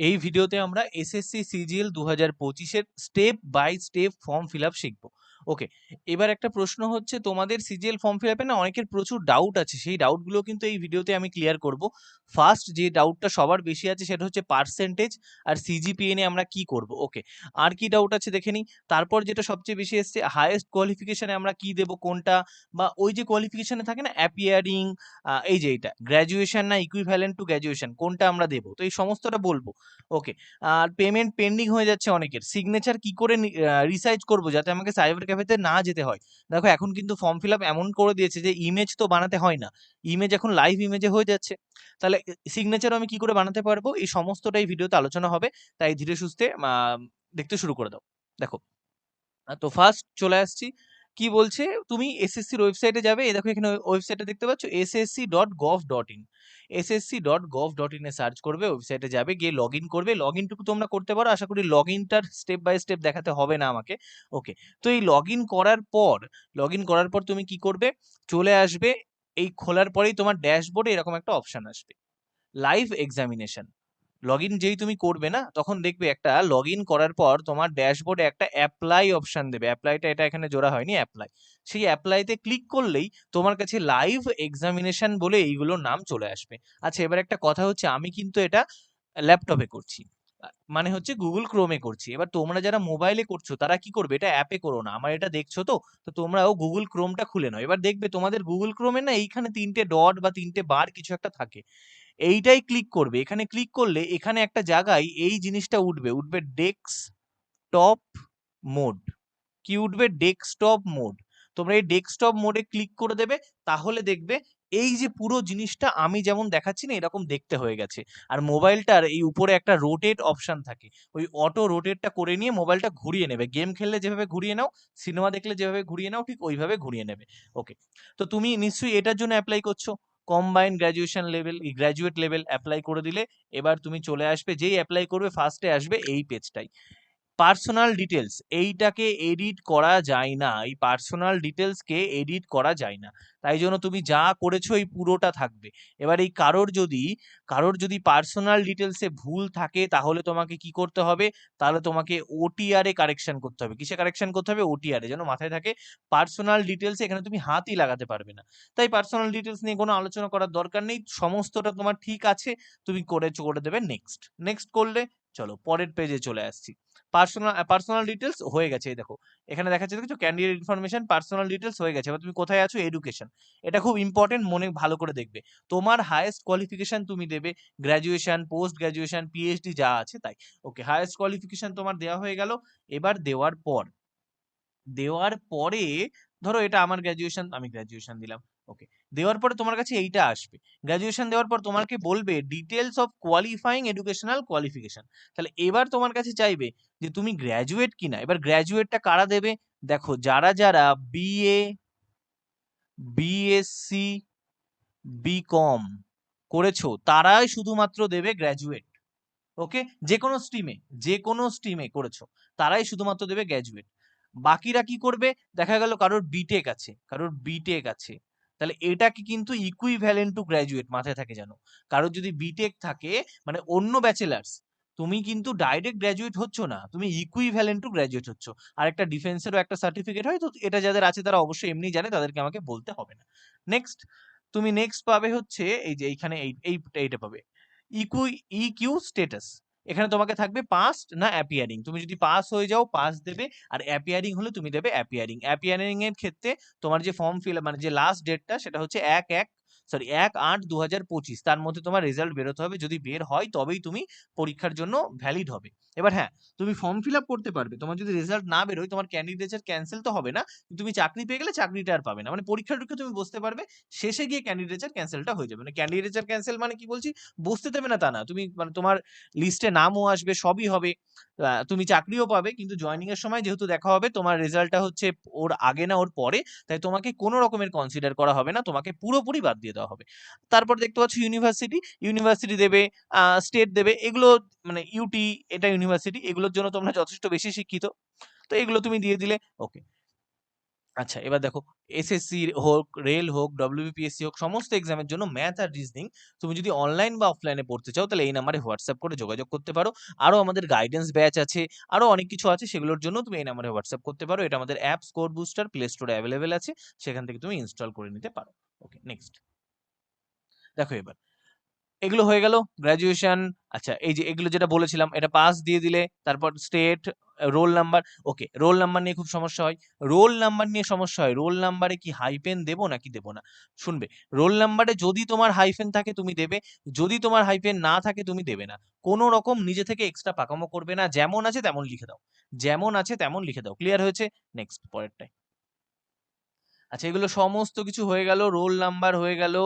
এই ভিডিওতে আমরা এসএসসি সিজিএল দু হাজার পঁচিশের step by step form fill up শিখব। ওকে এবার একটা প্রশ্ন হচ্ছে, তোমাদের সিজিএল ফর্ম ফিল আপে না অনেকের প্রচুর ডাউট আছে। সেই ডাউটগুলো কিন্তু এই ভিডিওতে আমি ক্লিয়ার করব। ফার্স্ট যে ডাউটটা সবার বেশি আছে সেটা হচ্ছে পার্সেন্টেজ আর সিজিপিএ নিয়ে আমরা কি করব? ওকে আর কি ডাউট আছে দেখে নিই। তারপর যেটা সবচেয়ে বেশি এসছে হায়েস্ট কোয়ালিফিকেশানে আমরা কি দেব কোনটা? বা ওই যে কোয়ালিফিকেশানে থাকে না অ্যাপিয়ারিং এই যে এটা গ্র্যাজুয়েশন না ইকুইভ্যালেন্ট টু গ্র্যাজুয়েশন কোনটা আমরা দেবো? তো এই সমস্তটা বলব। ওকে আর পেমেন্ট পেন্ডিং হয়ে যাচ্ছে অনেকের। সিগনেচার কি করে রিসাইজ করব? যাতে আমাকে সাইবার ক্যাফেতে না যেতে হয়। দেখো, এখন কিন্তু ফর্ম ফিল আপ এমন করে দিয়েছে যে ইমেজ তো বানাতে হয় না। ইমেজ এখন লাইভ ইমেজে হয়ে যাচ্ছে। তাহলে সিগনেচার আমি কি করে বানাতে পারব? এই সমস্তটাই ভিডিওতে আলোচনা হবে। তাই ধীরে সুস্থে দেখতে শুরু করে দাও। দেখো, তো ফার্স্ট চলে আসছি। কি বলছে? তুমি এসএসসির ওয়েবসাইটে যাবে, এই দেখো এখানে ওয়েবসাইটে দেখতে পাচ্ছ SSC dot gov dot in SSC dot gov dot ইনে সার্চ করবে ওয়েবসাইটে যাবে, গিয়ে লগ ইন করবে। লগ ইনটুকু তোমরা করতে পারো, আশা করি লগ ইনটার স্টেপ বাই স্টেপ দেখাতে হবে না আমাকে। ওকে তো এই লগ ইন করার পর লগ ইন করার পর তুমি কি করবে? চলে আসবে, এই খোলার পরেই তোমার ড্যাশবোর্ডে এরকম একটা অপশান আসবে। লাইভ এক্সামিনেশন লগ ইন যেই তুমি করবে না, তখন দেখবে একটা লগ ইন করার পর তোমার ড্যাশবোর্ডে একটা অ্যাপ্লাই অপশান দেবে। অ্যাপ্লাইটা এটা এখানে জোড়া হয়নি অ্যাপ্লাই সেই অ্যাপ্লাইতে ক্লিক করলেই তোমার কাছে লাইভ এক্সামিনেশন বলে এইগুলোর নাম চলে আসবে। আচ্ছা এবার একটা কথা হচ্ছে, আমি কিন্তু এটা ল্যাপটপে করছি। মানে হচ্ছে গুগল ক্রোমে করছি। এবার তোমরা যারা মোবাইলে করছ, তারা কি করবে? এটা অ্যাপে করো না। আমার এটা দেখছ তো? তো তোমরাও গুগল ক্রোমটা খুলে নাও। এবার দেখবে তোমাদের গুগল ক্রোমে না এইখানে তিনটে ডট বা তিনটে বার কিছু একটা থাকে। এইটাই ক্লিক করবে। এখানে ক্লিক করলে এখানে একটা জায়গায় এই জিনিসটা উঠবে। উঠবে ডেস্কটপ মোড কি উঠবে? ডেস্কটপ মোড তোমরা এই ডেস্কটপ মোডে ক্লিক করে দেবে, তাহলে দেখবে এই যে পুরো জিনিসটা আমি যেমন দেখাচ্ছি না, এরকম দেখতে হয়ে গেছে। আর মোবাইলটার এই উপরে একটা রোটেট অপশান থাকে। ওই অটো রোটেটটা করে নিয়ে মোবাইলটা ঘুরিয়ে নেবে। গেম খেললে যেভাবে ঘুরিয়ে নাও সিনেমা দেখলে যেভাবে ঘুরিয়ে নাও, ঠিক ওইভাবে ঘুরিয়ে নেবে। ওকে তো তুমি নিশ্চয়ই এটার জন্য অ্যাপ্লাই করছ। Combine graduation level graduate level apply করে দিলে এবার তুমি চলে আসবে, যেই অ্যাপ্লাই করবে ফার্স্টে আসবে এই পেজটাই পার্সোনাল ডিটেলস এইটাকে এডিট করা যায় না। এই পার্সোনাল ডিটেলসকে এডিট করা যায় না। তাই জন্য তুমি যা করেছ এই পুরোটা থাকবে। এবার এই কারোর যদি কারোর যদি পার্সোনাল ডিটেলসে ভুল থাকে, তাহলে তোমাকে কি করতে হবে? তাহলে তোমাকে ওটিআরে কারেকশন করতে হবে। কিসে কারেকশন করতে হবে? ওটিআরে যেন মাথায় থাকে পার্সোনাল ডিটেলসে এখানে তুমি হাতই লাগাতে পারবে না। তাই পার্সোনাল ডিটেলস নিয়ে কোনো আলোচনা করার দরকার নেই। সমস্তটা তোমার ঠিক আছে। তুমি করে করে দেবে। নেক্সট নেক্সট করলে চলো পরের পেজে চলে আসছি। পার্সোনাল পার্সোনাল ডিটেলস হয়ে গেছে, এই দেখো। এখানে দেখা যাচ্ছে কিছু ক্যান্ডিডেট ইনফরমেশন পার্সোনাল ডিটেলস হয়ে গেছে। এবার তুমি কোথায় আছো? এডুকেশন এটা খুব ইম্পর্টেন্ট মনে ভালো করে দেখবে। তোমার হায়েস্ট কোয়ালিফিকেশন তুমি দেবে। গ্র্যাজুয়েশন পোস্ট গ্র্যাজুয়েশন পিএইচডি যা আছে তাই। ওকে হায়েস্ট কোয়ালিফিকেশন তোমার দেওয়া হয়ে গেল। এবার দেওয়ার পর, দেওয়ার পরে ধরো এটা আমার গ্র্যাজুয়েশন আমি গ্র্যাজুয়েশন দিলাম। ওকে দেওয়ার পরে তোমার কাছে এইটা আসবে। গ্র্যাজুয়েশন দেওয়ার পর তোমাকে বলবে details of qualifying educational qualification তাহলে এবার তোমার কাছে চাইবে যে তুমি গ্র্যাজুয়েট কিনা। এবার গ্র্যাজুয়েটটা কারা দেবে? দেখো, যারা যারা বিএ বিএসসি বিকম করেছ, তারাই শুধুমাত্র দেবে গ্র্যাজুয়েট ওকে যে কোনো স্ট্রিমে যে কোনো স্ট্রিমে করেছ, তারাই শুধুমাত্র দেবে গ্র্যাজুয়েট বাকিরা কি করবে? দেখা গেল কারোর বিটেক আছে, কারোর বিটেক আছে। তাহলে এটাকে কিন্তু ইকুইভ্যালেন্ট টু গ্র্যাজুয়েট মাথায় থাকে জানো কারোর যদি বিটেক থাকে মানে অন্য ব্যাচেলার্স তুমি কিন্তু ডাইরেক্ট গ্র্যাজুয়েট হচ্ছ না, তুমি ইকুইভ্যালেন্ট টু গ্র্যাজুয়েট হচ্ছ। আর একটা ডিফেন্সেরও একটা সার্টিফিকেট হয়, তো এটা যাদের আছে তারা অবশ্যই এমনি জানে, তাদেরকে আমাকে বলতে হবে না। নেক্সট তুমি নেক্সট পাবে হচ্ছে, এই যে এইখানে এই এইটা পাবে। ইকুই ইকিউ স্টেটাস এখানে তোমাকে থাকবে পাস্ট না অ্যাপিয়ারিং তুমি যদি পাস হয়ে যাও পাস দেবে, আর অ্যাপিয়ারিং হলে তুমি দেবে অ্যাপিয়ারিং অ্যাপিয়ারিং এর ক্ষেত্রে তোমার যে ফর্ম ফিল মানে যে লাস্ট ডেটটা সেটা হচ্ছে এক এক সরি, এক আট দু তার মধ্যে তোমার রেজাল্ট বেরোতে হবে। যদি বের হয়, তবেই তুমি পরীক্ষার জন্য ভ্যালিড হবে। এবার হ্যাঁ তুমি ফর্ম ফিল আপ করতে পারবে। তোমার যদি রেজাল্ট না বেরোয়, তোমার ক্যান্ডিডেটের ক্যান্সেল তো হবে না। তুমি চাকরি পেয়ে গেলে চাকরিটা আর পাবে না। মানে পরীক্ষার ঢুকে তুমি বসতে পারবে, শেষে গিয়ে ক্যান্ডিডেটের ক্যান্সেলটা হয়ে যাবে। মানে ক্যান্ডিডেটের ক্যান্সেল মানে কি বলছি? বসতে দেবে না তা না। তুমি মানে তোমার লিস্টে নামও আসবে, সবই হবে। তুমি চাকরিও পাবে, কিন্তু জয়নিং এর সময় যেহেতু দেখা হবে, তোমার রেজাল্টটা হচ্ছে ওর আগে না, ওর পরে। তাই তোমাকে কোনো রকমের কনসিডার করা হবে না। তোমাকে পুরোপুরি বাদ দিয়ে দেওয়া হবে। তারপর দেখতে পাচ্ছ ইউনিভার্সিটি ইউনিভার্সিটি দেবে স্টেট দেবে, এগুলো মানে ইউটি এটা ইউনিভার্সিটি এগুলোর জন্য তোমরা যথেষ্ট বেশি শিক্ষিত। তো এগুলো তুমি দিয়ে দিলে ওকে আচ্ছা এবার দেখো এসএসসি হোক রেল হোক ডব্লিউবিপিএসসি হোক, সমস্ত এক্সামের জন্য ম্যাথ আর রিজনিং তুমি যদি অনলাইন বা অফলাইনে পড়তে চাও, তাহলে এই নাম্বারে হোয়াটসঅ্যাপ করে যোগাযোগ করতে পারো। আরও আমাদের গাইডেন্স ব্যাচ আছে, আরও অনেক কিছু আছে, সেগুলোর জন্য তুমি এই নাম্বারে হোয়াটসঅ্যাপ করতে পারো। এটা আমাদের অ্যাপ স্কোর বুস্টার প্লে স্টোরে অ্যাভেলেবেল আছে, সেখান থেকে তুমি ইনস্টল করে নিতে পারো। ওকে নেক্সট দেখো এবার। এগুলো হয়ে গেল গ্র্যাজুয়েশন আচ্ছা এই যে এগুলো যেটা বলেছিলাম, এটা পাস দিয়ে দিলে, তারপর state roll number okay roll number নিয়ে খুব সমস্যা হয়। রোল নাম্বার নিয়ে সমস্যা হয় রোল নাম্বারে কি হাইফেন দেবো নাকি দেবো না? শুনবে রোল নাম্বারে যদি তোমার হাইফেন থাকে তুমি দেবে, যদি তোমার হাইফেন না থাকে তুমি দেবে না। কোনো রকম নিজে থেকে এক্সট্রা পাকামো করবে না, যেমন আছে তেমন লিখে দাও। যেমন আছে তেমন লিখে দাও। ক্লিয়ার হয়েছে? নেক্সট পরেরটাই আচ্ছা এগুলো সমস্ত কিছু হয়ে গেল, রোল নাম্বার হয়ে গেল,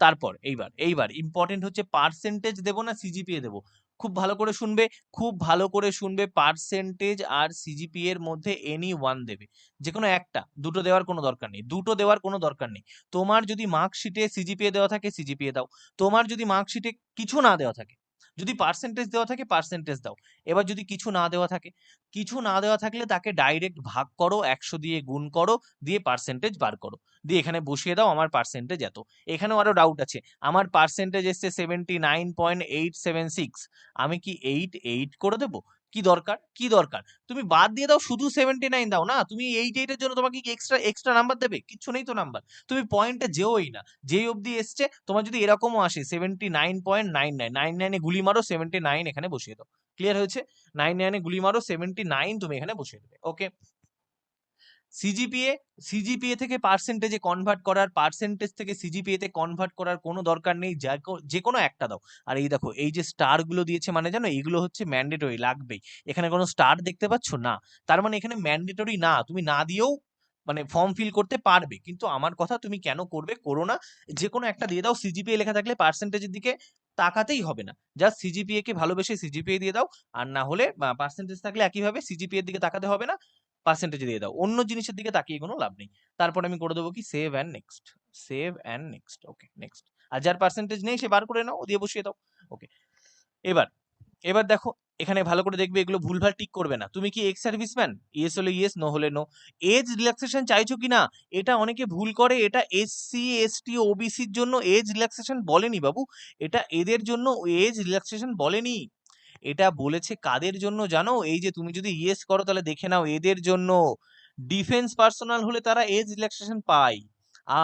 তারপর এইবার এইবার ইম্পর্টেন্ট হচ্ছে পার্সেন্টেজ দেবো না সিজিপিএ দেবো? খুব ভালো করে শুনবে, খুব ভালো করে শুনবে পার্সেন্টেজ আর সিজিপিএ এর মধ্যে এনি ওয়ান দেবে। যে কোনো একটা, দুটো দেওয়ার কোনো দরকার নেই, দুটো দেওয়ার কোনো দরকার নেই। তোমার যদি মার্কশিটে সিজিপিএ দেওয়া থাকে সিজিপিএ দাও। তোমার যদি মার্কশিটে কিছু না দেওয়া থাকে যদি পার্সেন্টেজ দেওয়া থাকে পার্সেন্টেজ দাও। এবার যদি কিছু না দেওয়া থাকে, কিছু না দেওয়া থাকলে তাকে ডাইরেক্ট ভাগ করো, একশো দিয়ে গুণ করো, দিয়ে পার্সেন্টেজ বার করো। দিয়ে এখানে বসিয়ে দাও, আমার পার্সেন্টেজ এত। এখানেও আরও ডাউট আছে। আমার পার্সেন্টেজ এসছে seventy nine point eight seven six আমি কি এইট এইট করে দেবো? কি দরকার? কি দরকার? তুমি বাদ দিয়ে দাও শুধু সেভেন্টি নাইন দাও, না? তুমি এই এইটার জন্য তোমাকে কি এক্সট্রা এক্সট্রা নাম্বার দেবে? কিচ্ছু নেই তো নাম্বার তুমি পয়েন্টে যেওই না, যেই অবধি এসছে, তোমার যদি এরকমও আসে seventy nine point nine nine nine নাইনে গুলি মারো সেভেন্টি নাইন এখানে বসিয়ে দাও। ক্লিয়ার হয়েছে? নাইন নাইনে গুলি মারো সেভেন্টি নাইন তুমি এখানে বসিয়ে দেবে ওকে সিজিপিএ সিজিপিএ থেকে পার্সেন্টেজে কনভার্ট করার পার্সেন্টেজ থেকে সিজিপিএ তে কনভার্ট করার কোনো দরকার নেই, যা কোনো একটা দাও। আর এই দেখো, এই যে স্টারগুলো দিয়েছে মানে জানো, এগুলো হচ্ছে ম্যান্ডেটরি লাগবেই। এখানে কোনো স্টার দেখতে পাচ্ছ? না। তার মানে এখানে ম্যান্ডেটরি না, তুমি না দিয়েও মানে ফর্ম ফিল করতে পারবে। কিন্তু আমার কথা তুমি কেন করবে করো না। যে কোনো একটা দিয়ে দাও সিজিপিএ লেখা থাকলে পার্সেন্টেজের দিকে তাকাতেই হবে না। জাস্ট সিজিপিএ কে ভালোবেসে সিজিপিএ দিয়ে দাও, আর না হলে পার্সেন্টেজ থাকলে একইভাবে সিজিপিএ এর দিকে তাকাতে হবে না। পার্সেন্টেজ দিয়ে দাও। অন্য জিনিসের দিকে তাকিয়ে কোনো লাভ নেই। তারপর আমি করে দেবো কি? Save and next save and next okay next আর যার পার্সেন্টেজ নেই সে বার করে নাও, দিয়ে বসিয়ে দাও ওকে এবার এবার দেখো, এখানে ভালো করে দেখবে এগুলো ভুলভাল টিক করবে না। তুমি কি এক্স সার্ভিসম্যান? ইয়েস হলে ইয়েস নো হলে নো এজ রিল্যাক্সেশন চাইছো কি না? এটা অনেকে ভুল করে, এটা এসসি এসটি ওবিসির জন্য এজ রিল্যাক্সেশন বলেনি বাবু। এটা এদের জন্য এজ রিল্যাক্সেশন বলেনি। এটা বলেছে কাদের জন্য জানো? এই যে তুমি যদি ইয়েস করো তাহলে দেখে নাও এদের জন্য। ডিফেন্স পার্সোনাল হলে তারা এজ রিল্যাক্সেশন পায়।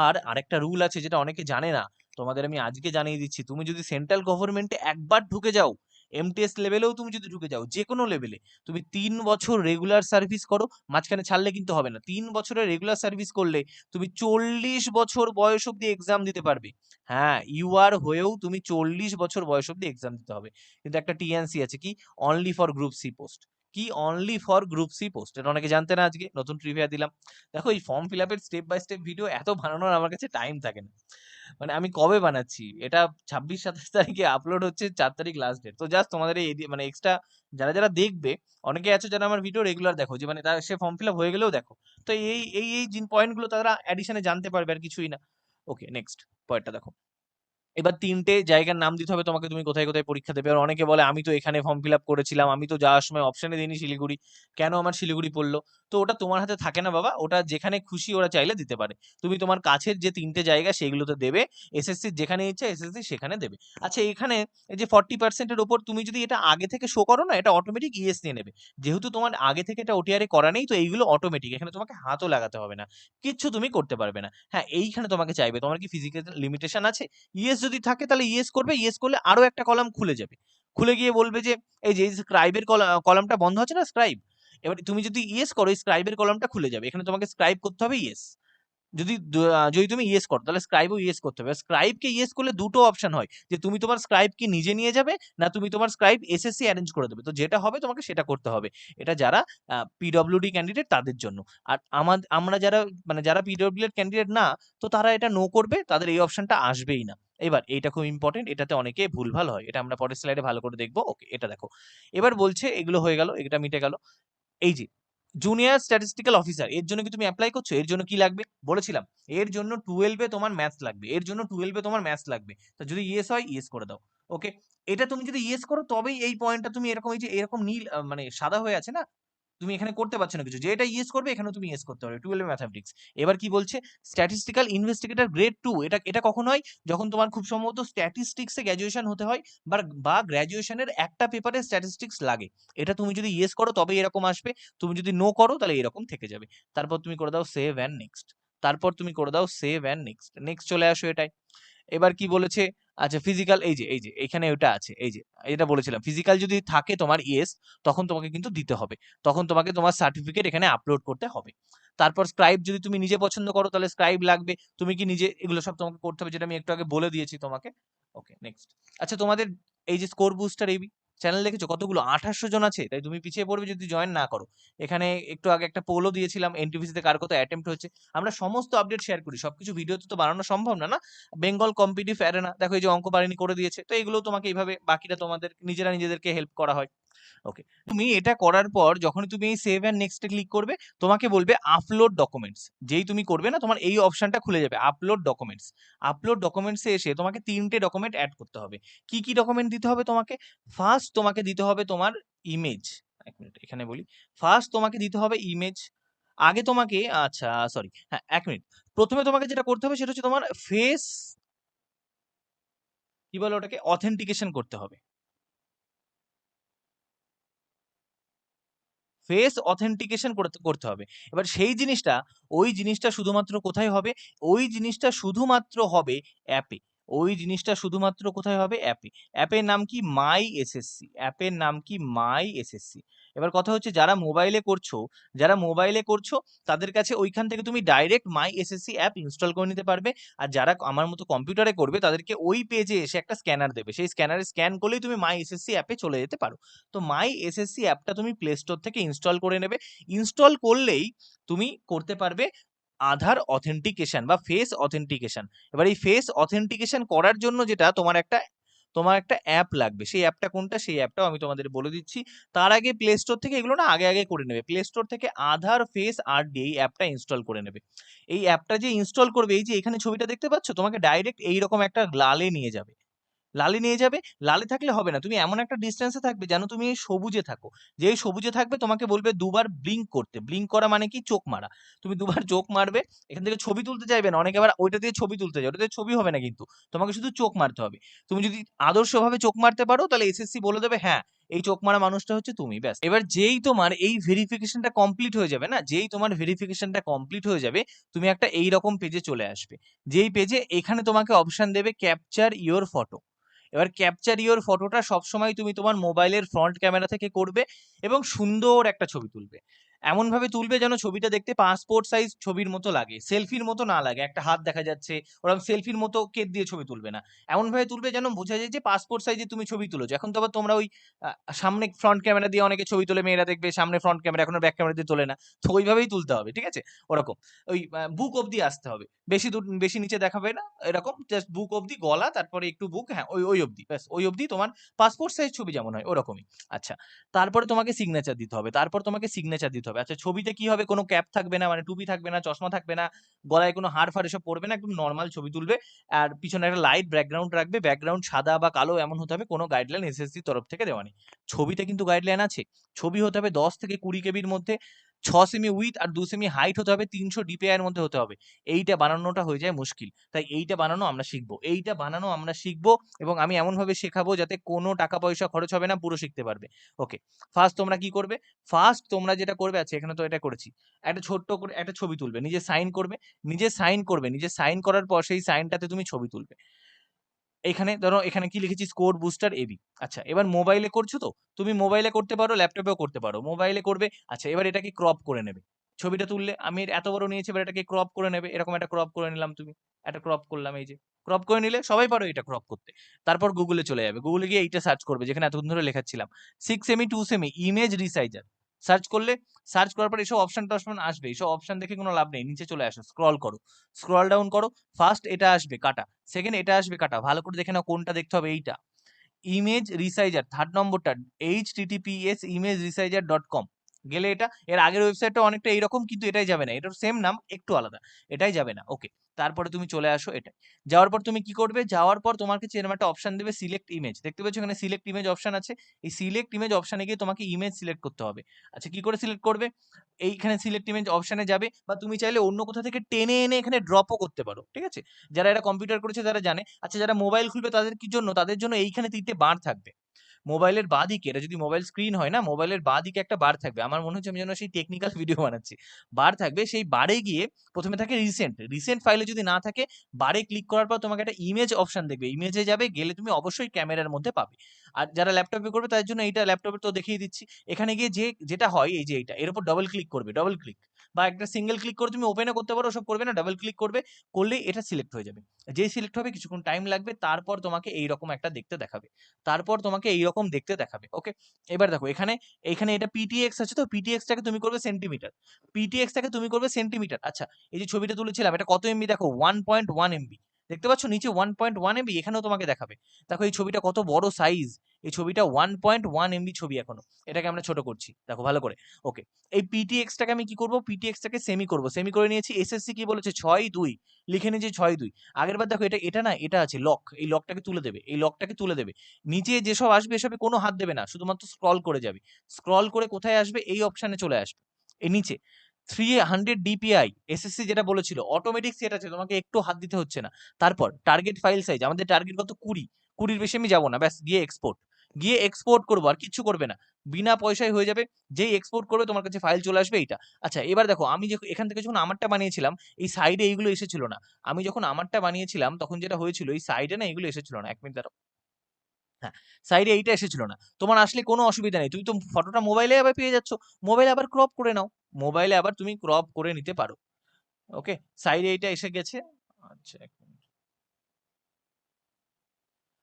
আর আরেকটা রুল আছে যেটা অনেকে জানে না। তোমাদের আমি আজকে জানিয়ে দিচ্ছি, তুমি যদি সেন্ট্রাল গভর্নমেন্টে একবার ঢুকে যাও এমটিএস লেভেলেও তুমি যদি ঢুকে যাও যে কোনো লেভেলে তুমি তিন বছর রেগুলার সার্ভিস করো, মাঝখানে ছাড়লে কিন্তু হবে না। তিন বছরের রেগুলার সার্ভিস করলে তুমি চল্লিশ বছর বয়স অব্দি এক্সাম দিতে পারবে। হ্যাঁ ইউআর হয়েও তুমি চল্লিশ বছর বয়স অব্দি এক্সাম দিতে হবে। কিন্তু একটা টিএনসি আছে কি? Only for group C post কি? Only for group C post এটা অনেকে জানতে না আজকে, নতুন ট্রিভিয়া দিলাম। দেখো এই ফর্ম ফিল আপের স্টেপ বাই স্টেপ ভিডিও এত বানানোর আমার কাছে টাইম থাকে না। মানে আমি কবে বানাচ্ছি? এটা ছাব্বিশ, সাতাশ তারিখে আপলোড হচ্ছে, চার তারিখ লাস্ট ডেট তো জাস্ট তোমাদের এই মানে এক্সট্রা যারা যারা দেখবে অনেকে আছে যারা আমার ভিডিও রেগুলার দেখো, যে মানে তার, সে ফর্ম ফিল আপ হয়ে গেলেও দেখো। তো এই এই এই জিন পয়েন্টগুলো তারা অ্যাডিশনে জানতে পারবে আর কিছুই না। ওকে নেক্সট পয়েন্টটা দেখো। এবার তিনটে জায়গার নাম দিতে হবে তোমাকে, তুমি কোথায় কোথায় পরীক্ষা দেবে। আর অনেকে বলে, আমি তো এখানে ফর্ম ফিল আপ করেছিলাম, আমি তো যাওয়ার সময় অপশনে দিইনি শিলিগুড়ি। কেন আমার শিলিগুড়ি পড়ল? তো ওটা তোমার হাতে থাকে না বাবা। ওটা যেখানে খুশি ওরা চাইলে দিতে পারে। তুমি তোমার কাছের যে তিনটে জায়গা সেগুলোতে দেবে এসএসসি যেখানে ইচ্ছা এসএসসি সেখানে দেবে। আচ্ছা এখানে এই যে ফর্টি পার্সেন্টের ওপর তুমি যদি এটা আগে থেকে শো করো না, এটা অটোমেটিক ইএস নিয়ে নেবে। যেহেতু তোমার আগে থেকে এটা ওটিআরে করা নেই, তো এইগুলো অটোমেটিক এখানে তোমাকে হাতও লাগাতে হবে না। কিচ্ছু তুমি করতে পারবে না। হ্যাঁ এইখানে তোমাকে চাইবে। তোমার কি ফিজিক্যাল লিমিটেশন আছে? ইএস যদি থাকে, তাহলে ইএস করবে। ইএস করলে আরও একটা কলাম খুলে যাবে। খুলে গিয়ে বলবে যে, এই যে স্ক্রাইবের কলামটা বন্ধ আছে না স্ক্রাইব এবার তুমি যদি ইয়েস করো স্ক্রাইবের কলামটা খুলে যাবে। এখানে তোমাকে স্ক্রাইব করতে হবে ইয়েস যদি যদি তুমি ইয়েস করো, তাহলে স্ক্রাইবও ইয়েস করতে হবে। স্ক্রাইবকে ইয়েস করলে দুটো অপশন হয়। যে তুমি তোমার স্ক্রাইব কি নিজে নিয়ে যাবে, না তুমি তোমার স্ক্রাইব এসএসসি অ্যারেঞ্জ করে দেবে। তো যেটা হবে, তোমাকে সেটা করতে হবে। এটা যারা পিডব্লিউডি ক্যান্ডিডেট তাদের জন্য। আর আমার আমরা যারা মানে যারা পিডব্লিউডি ক্যান্ডিডেট না, তো তারা এটা নো করবে, তাদের এই অপশনটা আসবেই না। এবার এইটা খুব ইম্পর্টেন্ট এটাতে অনেকে ভুলভাল হয়। এটা আমরা পরের স্লাইডে ভালো করে দেখব। ওকে এটা দেখো। এবার বলছে, এগুলো হয়ে গেল, এটা মিটে গেল। এই যে জুনিয়র স্ট্যাটিস্টিক্যাল অফিসার এর জন্য কি তুমি অ্যাপ্লাই করছ? এর জন্য কি লাগবে? বলেছিলাম, এর জন্য টুয়েলভে তোমার ম্যাথস লাগবে, এর জন্য টুয়েলভে তোমার ম্যাথস লাগবে। তা যদি ইয়েস হয় ইয়েস করে দাও ওকে এটা তুমি যদি ইয়েস করো, তবেই এই পয়েন্টটা তুমি এরকম এই যে, এরকম নীল মানে সাদা হয়ে আছে না? তুমি এখানে করতে পারছ না কিছু। যেটা ইয়েস করবে এখানে তুমি ইয়েস করতে পারবে টুয়েলভ ম্যাথামেটিক্স এবার কি বলছে? স্ট্যাটিস্টিক্যাল ইনভেস্টিগেটর গ্রেড টু এটা এটা কখন হয়? যখন তোমার খুব সম্ভবত স্ট্যাটিস্টিক্সে গ্র্যাজুয়েশন হতে হয়, বা বা গ্র্যাজুয়েশনের একটা পেপারে স্ট্যাটিস্টিক্স লাগে। এটা তুমি যদি ইয়েস করো তবে এরকম আসবে। তুমি যদি নো করো, তাহলে এরকম থেকে যাবে। তারপর তুমি করে দাও সেভ অ্যান্ড নেক্সট তারপর তুমি করে দাও সেভ অ্যান্ড নেক্সট নেক্সট চলে আসো এটাই এবার কি বলেছে? আচ্ছা ফিজিক্যাল এই যে এই যে, এখানে ওটা আছে, এই যে এটা বলেছিলাম ফিজিক্যাল যদি থাকে তোমার ইয়েস তখন তোমাকে কিন্তু দিতে হবে। তখন তোমাকে তোমার সার্টিফিকেট এখানে আপলোড করতে হবে। তারপর স্ক্রাইব যদি তুমি নিজে পছন্দ করো, তাহলে স্ক্রাইব লাগবে। তুমি কি নিজে এগুলো সব তোমাকে করতে হবে, যেটা আমি একটু আগে বলে দিয়েছি তোমাকে। ওকে নেক্সট আচ্ছা তোমাদের এই যে স্কোর বুস্টার এবি চ্যানেল দেখেছ? কতগুলো? আঠাশশো জন আছে। তাই তুমি পিছিয়ে পড়বে যদি জয়েন না করো। এখানে একটু আগে একটা পোলও দিয়েছিলাম এনটিভিসিতে কার কত অ্যাটেম্প্ট হচ্ছে। আমরা সমস্ত আপডেট শেয়ার করি। সবকিছু ভিডিওতে তো বানানো সম্ভব না না? বেঙ্গল কম্পিটিভ অ্যারেনা দেখো এই যে অঙ্ক বাহিনী করে দিয়েছে। তো এগুলো তোমাকে এইভাবে বাকিটা তোমাদের, নিজেরা নিজেদেরকে হেল্প করা হয়। ওকে তুমি এটা করার পর যখন তুমি এই সেভ অ্যান্ড নেক্সটে ক্লিক করবে, তোমাকে বলবে আপলোড ডকুমেন্টস যেই তুমি করবে না, তোমার এই অপশনটা খুলে যাবে আপলোড ডকুমেন্টস আপলোড ডকুমেন্টসে এসে তোমাকে তিনটে ডকুমেন্ট অ্যাড করতে হবে। কি কি ডকুমেন্ট দিতে হবে তোমাকে? ফার্স্ট তোমাকে দিতে হবে তোমার ইমেজ এক মিনিট এখানে বলি। ফার্স্ট তোমাকে দিতে হবে ইমেজ আগে তোমাকে আচ্ছা সরি হ্যাঁ এক মিনিট প্রথমে তোমাকে যেটা করতে হবে সেটা হচ্ছে তোমার ফেস কি বলে ওটাকে? অথেন্টিকেশন করতে হবে। ফেস অথেন্টিকেশন করতে হবে। এবার সেই জিনিসটা, ওই জিনিসটা শুধুমাত্র কোথায় হবে? ওই জিনিসটা শুধুমাত্র হবে অ্যাপে। ওই জিনিসটা শুধুমাত্র কোথায় হবে? অ্যাপে। অ্যাপের নাম কি? মাই এসএসসি অ্যাপের নাম কি? মাই এসএসসি এবার কথা হচ্ছে যারা মোবাইলে করছ, যারা মোবাইলে করছ, তাদের কাছে ওইখান থেকে তুমি direct my SSC app install করে নিতে পারবে। আর যারা আমার মতো কম্পিউটারে করবে, তাদেরকে ওই পেজে এসে একটা স্ক্যানার দেবে। সেই স্ক্যানারে স্ক্যান করলেই তুমি মাই এসএসসি অ্যাপে চলে যেতে পারো। তো মাই এসএসসি অ্যাপটা তুমি প্লে স্টোর থেকে ইনস্টল করে নেবে। ইনস্টল করলেই তুমি করতে পারবে আধার অথেন্টিকেশন বা ফেস অথেন্টিকেশন এবার এই ফেস অথেন্টিকেশন করার জন্য যেটা তোমার একটা তোমার একটা অ্যাপ লাগবে। সেই অ্যাপটা কোনটা? সেই অ্যাপটাও আমি তোমাদের বলে দিচ্ছি। তার আগে প্লে স্টোর থেকে এগুলো না আগে আগে করে নেবে। প্লে স্টোর থেকে আধার ফেস আর ডি এই অ্যাপটা ইনস্টল করে নেবে। এই অ্যাপটা যে ইনস্টল করবে, এই যে এখানে ছবিটা দেখতে পাচ্ছ? তোমাকে ডাইরেক্ট এইরকম একটা লালে নিয়ে যাবে। লালে নিয়ে যাবে। লালে থাকলে হবে না। তুমি এমন একটা ডিস্টেন্সে থাকবে যেন তুমি সবুজে থাকো। যেই সবুজে থাকবে তোমাকে বলবে দুবার ব্লিঙ্ক করতে। ব্লিঙ্ক করা মানে কি? চোখ মারা। তুমি দুবার চোখ মারবে, এখান থেকে ছবি তুলতে চাইবে না। অনেকে আবার ওইটা দিয়ে ছবি তুলতে যায়। ওটা দিয়ে ছবি হবে না কিন্তু। তোমাকে শুধু চোখ মারতে হবে। তুমি যদি আদর্শভাবে চোখ মারতে পারো, তাহলে এসএসসি বলে দেবে হ্যাঁ এই চোখ মারা মানুষটা হচ্ছে তুমি। ব্যাস। এবার যেই তোমার এই ভেরিফিকেশনটা কমপ্লিট হয়ে যাবে না, যেই তোমার ভেরিফিকেশনটা কমপ্লিট হয়ে যাবে, তুমি একটা এই রকম পেজে চলে আসবে। যেই পেজে এখানে তোমাকে অপশন দেবে ক্যাপচার ইওর ফটো এবার ক্যাপচার ইওর ফটোটা সবসময় তুমি তোমার মোবাইলের ফ্রন্ট ক্যামেরা থেকে করবে এবং সুন্দর একটা ছবি তুলবে। এমনভাবে তুলবে যেন ছবিটা দেখতে পাসপোর্ট সাইজ ছবির মতো লাগে সেলফির মতো না লাগে। একটা হাত দেখা যাচ্ছে, ওরকম সেলফির মতো কেট দিয়ে ছবি তুলবে না। এমনভাবে তুলবে যেন বোঝা যায় যে পাসপোর্ট সাইজে তুমি ছবি তুলেছো। এখন তো আবার তোমরা ওই সামনে ফ্রন্ট ক্যামেরা দিয়ে অনেকে ছবি তোলে, মেয়েরা দেখবে সামনে ফ্রন্ট ক্যামেরা এখন ব্যাক ক্যামেরা দিয়ে তোলে না। তো ওইভাবেই তুলতে হবে, ঠিক আছে? ওরকম। ওই বুক অবধি আসতে হবে। বেশি দূর, বেশি নিচে দেখাবে না, এরকম। জাস্ট বুক অবধি গলা, তারপরে একটু বুক হ্যাঁ ওই ওই অবধি, ব্যাস। ওই অবধি তোমার পাসপোর্ট সাইজ ছবি যেমন হয়, ওরকমই। আচ্ছা তারপরে তোমাকে সিগনেচার দিতে হবে। তারপর তোমাকে সিগনেচার দিতে হবে। আচ্ছা ছবিতে কি হবে? কোনো ক্যাপ থাকবে না মানে টুপি থাকবে না, চশমা থাকবে না, গলায় কোনো হাড় ফাড় এসব পড়বে না, একদম নর্মাল ছবি তুলবে। আর পিছনে একটা লাইট ব্যাকগ্রাউন্ড রাখবে ব্যাকগ্রাউন্ড সাদা বা কালো এমন হতে হবে, কোনো গাইডলাইন এসএসসি তরফ থেকে দেওয়া নেই। ছবিতে কিন্তু গাইডলাইন আছে। ছবি হতে হবে দশ থেকে কুড়ি কেবির মধ্যে। ছ সেমি উইথ আর দু সেমি হাইট হতে হবে, তিনশো ডিপিআই এর মধ্যে হতে হবে। এইটা বানানোটা হয়ে যায় মুশকিল। তাই এইটা বানানো আমরা শিখব। এইটা বানানো আমরা শিখব এবং আমি এমনভাবে শেখাবো যাতে কোনো টাকা পয়সা খরচ হবে না, পুরো শিখতে পারবে। ওকে ফার্স্ট তোমরা কি করবে? ফার্স্ট তোমরা যেটা করবে আছে এখানে তো এটা করেছি। একটা ছোট্ট করে একটা ছবি তুলবে, নিজে সাইন করবে, নিজে সাইন করবে, নিজে সাইন করার পর সেই সাইনটাতে তুমি ছবি তুলবে। এখানে ধরো, এখানে কি লিখেছি? স্কোর বুস্টার এবি আচ্ছা এবার মোবাইলে করছ তো? তুমি মোবাইলে করতে পারো ল্যাপটপেও করতে পারো। মোবাইলে করবে আচ্ছা এবার এটাকে ক্রপ করে নেবে। ছবিটা তুললে, আমি এত বড় নিয়েছি, এবার এটাকে ক্রপ করে নেবে। এরকম একটা ক্রপ করে নিলাম তুমি। একটা ক্রপ করলাম, এই যে। ক্রপ করে নিলে সবাই পারো এটা ক্রপ করতে। তারপর গুগলে চলে যাবে। গুগলে গিয়ে এইটা সার্চ করবে, যেখানে এতক্ষণ ধরে লেখাচ্ছিলাম। Six semi two semi image resizer search করলে সার্চ করার পর এসব অপশন টপশন আসবে এইসব অপশন দেখে কোনো লাভ নেই, নিচে চলে আসো স্ক্রল করো। স্ক্রল ডাউন করো ফার্স্ট এটা আসবে কাটা সেকেন্ড এটা আসবে কাটা। ভালো করে দেখে নাও কোনটা দেখতে হবে এইটা। ইমেজ রিসাইজার থার্ড নম্বরটা HTTPS image resizer dot com গেলে এটা, এর আগের ওয়েবসাইটটা অনেকটা এইরকম, কিন্তু এটাই যাবে না। এটার সেম নাম একটু আলাদা, এটাই যাবে না। ওকে তারপরে তুমি চলে আসো এটা যাওয়ার পর তুমি কি করবে? যাওয়ার পর তোমার কাছে এরকম একটা অপশন দেবে সিলেক্ট ইমেজ দেখতে পাচ্ছ এখানে সিলেক্ট ইমেজ অপশন আছে। এই সিলেক্ট ইমেজ অপশানে গিয়ে তোমাকে ইমেজ সিলেক্ট করতে হবে। আচ্ছা কি করে সিলেক্ট করবে? এইখানে সিলেক্ট ইমেজ অপশানে যাবে বা তুমি চাইলে অন্য কোথা থেকে টেনে এনে এখানে ড্রপও করতে পারো, ঠিক আছে? যারা এটা কম্পিউটার করেছে তারা জানে। আচ্ছা যারা মোবাইল খুলবে তাদের কি জন্য? তাদের জন্য এইখানে তিনটে বার থাকবে। মোবাইলের বাঁ দিকে এটা যদি মোবাইল স্ক্রিন হয় না মোবাইলের বাঁ দিকে একটা বার থাকবে। আমার মনে হচ্ছে আমি যেন সেই টেকনিক্যাল ভিডিও বানাচ্ছি। বার থাকবে সেই বারে গিয়ে প্রথমে থাকে রিসেন্ট রিসেন্ট ফাইলে যদি না থাকে বারে ক্লিক করার পর তোমাকে একটা ইমেজ অপশন দেখবে। ইমেজে যাবে গেলে তুমি অবশ্যই ক্যামেরার মধ্যে পাবে। আর যারা ল্যাপটপে করবে তাদের জন্য এইটা ল্যাপটপে তো দেখিয়ে দিচ্ছি। এখানে গিয়ে যে যেটা হয় এই যে এটা এর উপর ডবল ক্লিক করবে ডবল ক্লিক বা একটা সিঙ্গেল ক্লিক করে তুমি ওপেনও করতে পারো, ওসব করবে না ডাবল ক্লিক করবে, করলেই এটা সিলেক্ট হয়ে যাবে। যেই সিলেক্ট হবে কিছুক্ষণ টাইম লাগবে, তারপর তোমাকে এই রকম একটা দেখতে দেখাবে। তারপর তোমাকে এই রকম দেখতে দেখাবে ওকে এবার দেখো, এখানে এখানে এটা পিটিএক্স আছে তো? পিটিএক্সটাকে তুমি করবে সেন্টিমিটার পিটিএক্সটাকে তুমি করবে সেন্টিমিটার আচ্ছা এই যে ছবিটা তুলেছিলাম, এটা কত এমবি দেখো ওয়ান পয়েন্ট ওয়ান এমবি দেখতে পাচ্ছ নিচে ওয়ান পয়েন্ট ওয়ান এমবি এখানেও তোমাকে দেখাবে। দেখো এই ছবিটা কত বড় সাইজ এই ছবিটা ওয়ান পয়েন্ট ওয়ান এমবি ছবি এখনও। এটাকে আমরা ছোট করছি। দেখো ভালো করে। ওকে এই পিটিএক্সটাকে আমি কি করব? পিটিএক্সটাকে সেমি করব। সেমি করে নিয়েছি। এসএসসি কি বলেছে? ছয় দুই। লিখে নিয়েছি ছয় দুই। আগের বার দেখো এটা এটা না, এটা আছে লক এই লকটাকে তুলে দেবে। এই লকটাকে তুলে দেবে। নিচে যেসব আসবে, এসবে কোনো হাত দেবে না। শুধুমাত্র স্ক্রল করে যাবে। স্ক্রল করে কোথায় আসবে? এই অপশানে চলে আসবে। এই নিচে। থ্রি হান্ড্রেড ডিপিআই এসএসসি যেটা বলেছিল অটোমেটিক সেট আছে, তোমাকে একটু হাত দিতে হচ্ছে না। তারপর টার্গেট ফাইল সাইজ আমাদের টার্গেট কত কুড়ি। কুড়ির বেশি আমি যাব না, ব্যাস, গিয়ে এক্সপোর্ট গিয়ে এক্সপোর্ট করব, আর কিচ্ছু করবে না। বিনা পয়সায় হয়ে যাবে, যেই এক্সপোর্ট করবে, তোমার কাছে ফাইল চলে আসবে এইটা। আচ্ছা এবার দেখো, আমি যখন এখান থেকে যখন আমারটা বানিয়েছিলাম, এই সাইডে এইগুলো এসেছিল না। আমি যখন আমারটা বানিয়েছিলাম, তখন যেটা হয়েছিল, এই সাইডে না এগুলো এসেছিল না। এক মিনিট দাঁড়াও। হ্যাঁ সাইডে এইটা এসেছিল না। তোমার আসলে কোনো অসুবিধা নেই। তুমি তো ফটোটা মোবাইলে আবার পেয়ে যাচ্ছ। মোবাইলে আবার ক্রপ করে নাও। মোবাইলে আবার তুমি ক্রপ করে নিতে পারো। ওকে সাইডে এইটা এসে গেছে। আচ্ছা এক মিনিট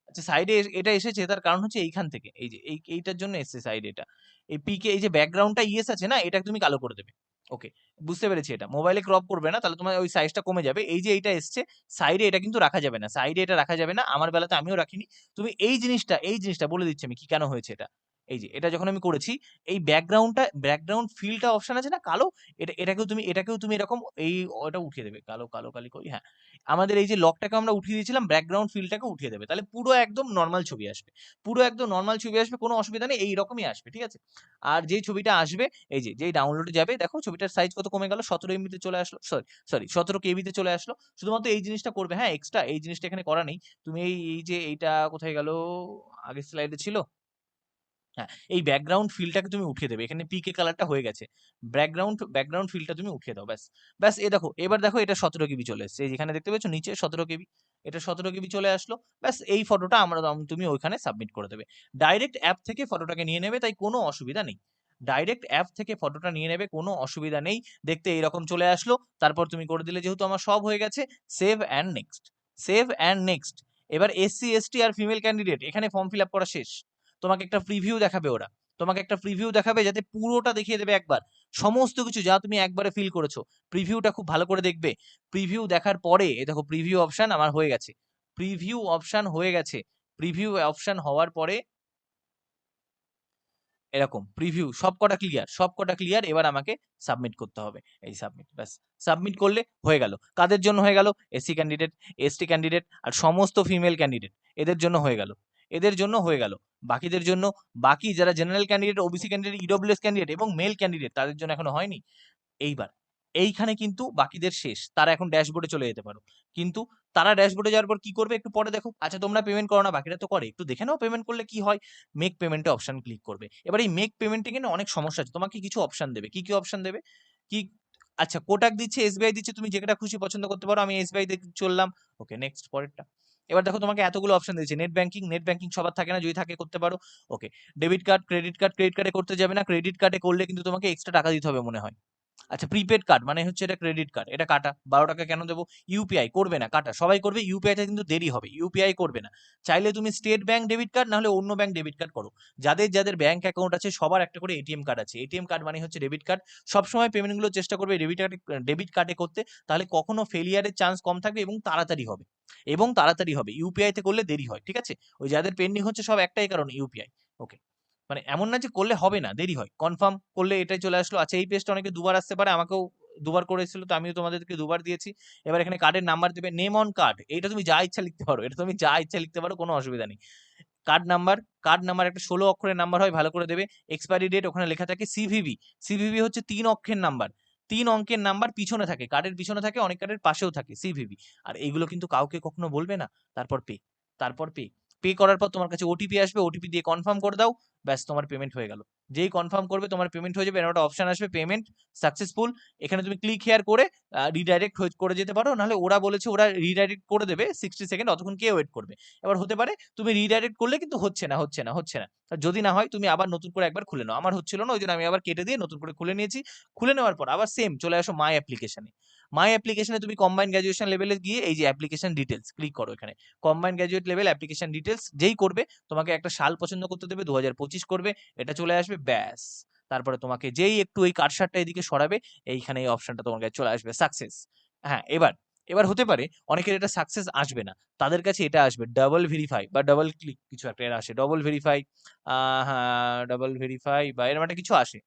আচ্ছা সাইডে এটা এসেছে। তার কারণ হচ্ছে এইখান থেকে। এই যে, এই, এইটার জন্য এসেছে সাইডে এটা। এই পিকে এই যে ব্যাকগ্রাউন্ডটা ইয়েস আছে না? এটা তুমি কালো করে দেবে। ওকে বুঝতে পেরেছি এটা। মোবাইলে ক্রপ করবে না, তাহলে তোমার ওই সাইজটা কমে যাবে। এই যে এইটা এসছে সাইডে এটা কিন্তু রাখা যাবে না। সাইডে এটা রাখা যাবে না, আমার বেলাতে আমিও রাখিনি। তুমি এই জিনিসটা এই জিনিসটা বলে দিচ্ছি আমি কি কেন হয়েছে এটা। এই যে, এটা যখন আমি করেছি, এই ব্যাকগ্রাউন্ডটা ব্যাকগ্রাউন্ড ফিলটা অপশন আছে না, কালো, এটা, এটাকেও তুমি এটাকেও তুমি এরকম এই ওটা উঠিয়ে দেবে, কালো কালো, কালি করি হ্যাঁ। আমাদের এই যে লকটাকে আমরা উঠিয়ে দিয়েছিলাম ব্যাকগ্রাউন্ড ফিলটাকে উঠিয়ে দেবে, তাহলে পুরো একদম নর্মাল ছবি আসবে। পুরো একদম নর্মাল ছবি আসবে, কোনো অসুবিধা নেই, এইরকমই আসবে, ঠিক আছে? আর যেই ছবিটা আসবে, এই যে, যেই ডাউনলোডে যাবে, দেখো ছবিটার সাইজ কত কমে গেল, সতেরো এমবিতে চলে আসলো সরি সরি সতেরো কেবিতে চলে আসলো, শুধুমাত্র এই জিনিসটা করবে হ্যাঁ এক্সট্রা এই জিনিসটা এখানে করা নেই। তুমি এই এই যে, এইটা কোথায় গেল, আগের স্লাইডে ছিল? হ্যাঁ এই ব্যাকগ্রাউন্ড ফিলটাকে তুমি উঠিয়ে দেবে। এখানে পিকে কালারটা হয়ে গেছে। ব্যাকগ্রাউন্ড ব্যাকগ্রাউন্ড ফিলটা তুমি উঠিয়ে দাও, ব্যাস। ব্যাস, এ দেখো, এবার দেখো এটা সতেরো কেবি চলে এসছে। যেখানে দেখতে পাচ্ছ নিচে সতেরো কেবি। এটা সতেরো কেবি চলে আসলো। ব্যাস, এই ফটোটা আমরা তুমি ওইখানে সাবমিট করে দেবে। ডাইরেক্ট অ্যাপ থেকে ফটোটাকে নিয়ে নেবে, তাই কোনো অসুবিধা নেই। ডাইরেক্ট অ্যাপ থেকে ফটোটা নিয়ে নেবে, কোনো অসুবিধা নেই। দেখতে এইরকম চলে আসলো। তারপর তুমি করে দিলে, যেহেতু আমার সব হয়ে গেছে save and next save and next এবার এসসি এসটি আর ফিমেল ক্যান্ডিডেট এখানে ফর্ম ফিল আপ করা শেষ। তোমাকে একটা প্রিভিউ দেখাবে ওরা। তোমাকে একটা প্রিভিউ দেখাবে যাতে পুরোটা দেখিয়ে দেবে একবার। সমস্ত কিছু যা তুমি একবারে ফিল করেছ প্রিভিউটা খুব ভালো করে দেখবে। প্রিভিউ দেখার পরে দেখো প্রিভিউ অপশন আমার হয়ে গেছে। প্রিভিউ অপশন হয়ে গেছে। প্রিভিউ অপশন হওয়ার পরে এরকম প্রিভিউ সব কটা ক্লিয়ার সব কটা ক্লিয়ার এবার আমাকে সাবমিট করতে হবে। এই সাবমিট ব্যাস। সাবমিট করলে হয়ে গেল। কাদের জন্য হয়ে গেল? এসসি ক্যান্ডিডেট এসটি ক্যান্ডিডেট আর সমস্ত ফিমেল ক্যান্ডিডেট এদের জন্য হয়ে গেল। এদের জন্য হয়ে গেল। বাকিদের জন্য বাকি যারা general candidate OBC candidate EWS candidate এবং মেল ক্যান্ডিডেট তাদের জন্য এখনও হয়নি। এইবার, এইখানে কিন্তু বাকিদের শেষ। তারা এখন ড্যাশবোর্ডে চলে যেতে পারো। কিন্তু তারা ড্যাশবোর্ডে যাওয়ার পর কি করবে একটু পরে দেখো? আচ্ছা তোমরা পেমেন্ট করো না, বাকিরা তো করে। একটু দেখে নাও পেমেন্ট করলে কি হয়? মেক পেমেন্টে অপশন ক্লিক করবে। এবার এই মেক পেমেন্টে কিন্তু অনেক সমস্যা আছে। তোমাকে কিছু অপশন দেবে। কি কি অপশন দেবে? কি আচ্ছা কোটাক দিচ্ছে এসবিআই দিচ্ছে, তুমি যেটা খুশি পছন্দ করতে পারো, আমি এসবিআই চললাম। ওকে নেক্সট পরেরটা। এবার দেখো তোমাকে এতগুলো অপশন দিয়েছে। নেট ব্যাংকিং নেট ব্যাংকিং সবার থাকে না, যদি থাকে করতে পারো। Okay debit card credit card credit কার্ডে করতে যাবে না। ক্রেডিট কার্ডে করলে কিন্তু তোমাকে এক্সট্রা টাকা দিতে হবে মনে হয়। আচ্ছা প্রিপেড কার্ড মানে হচ্ছে এটা ক্রেডিট কার্ড এটা কাটা। বারো টাকা কেন দেবো? ইউপিআই করবে না, কাটা। সবাই করবে ইউপিআইতে কিন্তু দেরি হবে ইউপিআই করবে না। চাইলে তুমি স্টেট ব্যাংক ডেবিট কার্ড নাহলে অন্য ব্যাংক ডেবিট কার্ড করো। যাদের যাদের ব্যাংক অ্যাকাউন্ট আছে, সবার একটা করে এটিএম কার্ড আছে। এটিএম কার্ড মানে হচ্ছে ডেবিট কার্ড সবসময় পেমেন্টগুলো চেষ্টা করবে ডেবিট কার্ডে ডেবিট কার্ডে করতে। তাহলে কখনো ফেলিয়ারের চান্স কম থাকবে এবং তাড়াতাড়ি হবে। এবং তাড়াতাড়ি হবে। ইউপিআইতে করলে দেরি হয়, ঠিক আছে? ওই যাদের পেন্ডিং হচ্ছে, সব একটাই কারণ ইউপিআই ওকে মানে এমন না যে করলে হবে না, দেরি হয়। কনফার্ম করলে এটাই চলে আসলো। আচ্ছা এই পেজটা অনেকে দুবার আসতে পারে, আমাকেও দুবার করেছিল, তো আমিও তোমাদেরকে দুবার দিয়েছি। এবার এখানে কার্ডের নাম্বার দেবে নেম অন কার্ড এটা তুমি যা ইচ্ছা লিখতে পারো, এটা তুমি যা ইচ্ছা লিখতে পারো, কোনো অসুবিধা নেই। কার্ড নাম্বার কার্ড নাম্বার একটা ষোলো অক্ষরের নাম্বার হয়, ভালো করে দেবে। এক্সপায়ারি ডেট ওখানে লেখা থাকে সিভিভি সিভিভি হচ্ছে তিন অক্ষরের নাম্বার তিন অঙ্কের নাম্বার পিছনে থাকে কার্ডের পিছনে থাকে, অনেক কার্ডের পাশেও থাকে সিভিভি আর এগুলো কিন্তু কাউকে কখনো বলবে না, তারপর পে তারপর পে পে করার পর তোমার কাছে ওটিপি আসবে ওটিপি দিয়ে কনফার্ম করে দাও, ব্যাস তোমার পেমেন্ট হয়ে গেল। যেই কনফার্ম করবে তোমার পেমেন্ট হয়ে যাবে এর একটা অপশন আসবে পেমেন্ট সাকসেসফুল এখানে তুমি ক্লিক হেয়ার করে রিডাইরেক্ট করে যেতে পারো, নাহলে ওরা বলেছে ওরা রিডাইরেক্ট করে দেবে সিক্সটি সেকেন্ড অতক্ষণ কে ওয়েট করবে। এবার হতে পারে তুমি রিডাইরেক্ট করলে কিন্তু হচ্ছে না হচ্ছে না হচ্ছে না। যদি না হয়, তুমি আবার নতুন করে একবার খুলে নাও। আমার হচ্ছিল না, ওই জন্য আমি আবার কেটে দিয়ে নতুন করে খুলে নিয়েছি। খুলে নেওয়ার পর আবার সেম চলে আসো মাই অ্যাপ্লিকেশনে মাই অ্যাপ্লিকেশনে তুমি কম্বাইন গ্র্যাজুয়েশন লেভেলে গিয়ে এই যে অ্যাপ্লিকেশন ডিটেলস ক্লিক করো এখানে। Combine graduate level application details যেই করবে, তোমাকে একটা সাল পছন্দ করতে দেবে দু হাজার পঁচিশ করবে, এটা চলে আসবে, ব্যাস। তারপরে তোমাকে যেই একটু এই কারসারটা এদিকে সরাবে, এইখানে এই অপশনটা তোমার কাছে চলে আসবে সাকসেস হ্যাঁ এবার এবার হতে পারে, অনেকের এটা সাকসেস আসবে না। তাদের কাছে এটা আসবে ডাবল ভেরিফাই বা ডাবল ক্লিক কিছু একটা এর আসে ডবল ভেরিফাই হ্যাঁ ডাবল ভেরিফাই বা এরকম একটা কিছু আসে।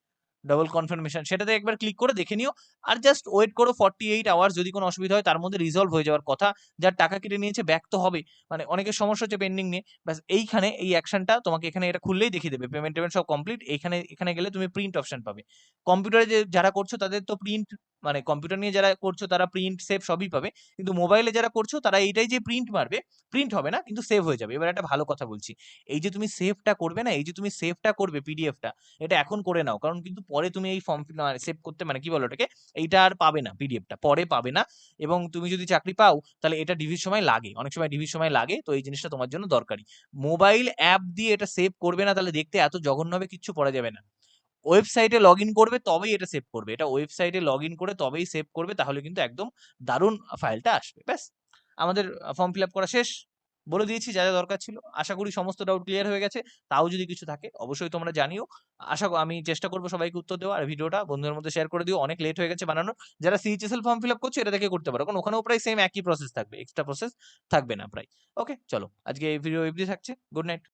ডাবল কনফার্মেশন সেটাতে একবার ক্লিক করে দেখে নিও। আর জাস্ট ওয়েট করো ফর্টি এইট আওয়ার্স যদি কোনো অসুবিধা হয়, তার মধ্যে রিজলভ হয়ে যাওয়ার কথা। যার টাকা কেটে নিয়েছে ব্যাক তো হবে। মানে অনেকের সমস্যা হচ্ছে পেন্ডিং নিয়ে। ব্যাস, এইখানে এই অ্যাকশনটা তোমাকে এখানে এটা খুললেই দেখিয়ে দেবে। পেমেন্ট টেমেন্ট সব কমপ্লিট এখানে এখানে গেলে তুমি প্রিন্ট অপশন পাবে। কম্পিউটারে যে যারা করছ, তাদের তো প্রিন্ট মানে কম্পিউটার নিয়ে যারা করছ তারা প্রিন্ট সেভ সবই পাবে। কিন্তু মোবাইলে যারা করছ তারা এইটাই যে প্রিন্ট মারবে প্রিন্ট হবে না, কিন্তু সেভ হয়ে যাবে। এবার একটা ভালো কথা বলছি, এই যে তুমি সেভটা করবে না, এই যে তুমি সেভটা করবে পিডিএফটা এটা এখন করে নাও। কারণ কিন্তু পরে তুমি এই ফর্ম সেভ করতে মানে কি বলো ওটাকে, এইটা আর পাবে না পিডিএফটা পরে পাবে না। এবং তুমি যদি চাকরি পাও, তাহলে এটা ডিভির সময় লাগে, অনেক সময় ডিভির সময় লাগে, তো এই জিনিসটা তোমার জন্য দরকারি। মোবাইল অ্যাপ দিয়ে এটা সেভ করবে না, তাহলে দেখতে এত জঘন্য হবে কিচ্ছু করা যাবে না। ওয়েবসাইটে লগ ইন করবে তবেই এটা সেভ করবে। এটা ওয়েবসাইটে লগ ইন করে তবেই সেভ করবে, তাহলে কিন্তু একদম দারুণ ফাইলটা আসবে। ব্যাস, আমাদের ফর্ম ফিল আপ করা শেষ। বলে দিয়েছি, যা যা দরকার ছিল। আশা করি সমস্ত ডাউট ক্লিয়ার হয়ে গেছে। তাও যদি কিছু থাকে, অবশ্যই তোমরা জানিও। আশা আমি চেষ্টা করব সবাইকে উত্তর দেওয়া। আর ভিডিওটা বন্ধুদের মধ্যে শেয়ার করে দিও। অনেক লেট হয়ে গেছে বানানোর। যারা সিএইচএসএল ফর্ম ফিল আপ করছ, এটা থেকে করতে পারো। কারণ ওখানেও প্রায় সেম একই প্রসেস থাকবে। এক্সট্রা প্রসেস থাকবে না প্রায়। ওকে চলো। আজকে এই ভিডিও এফডি থাকছে। Good night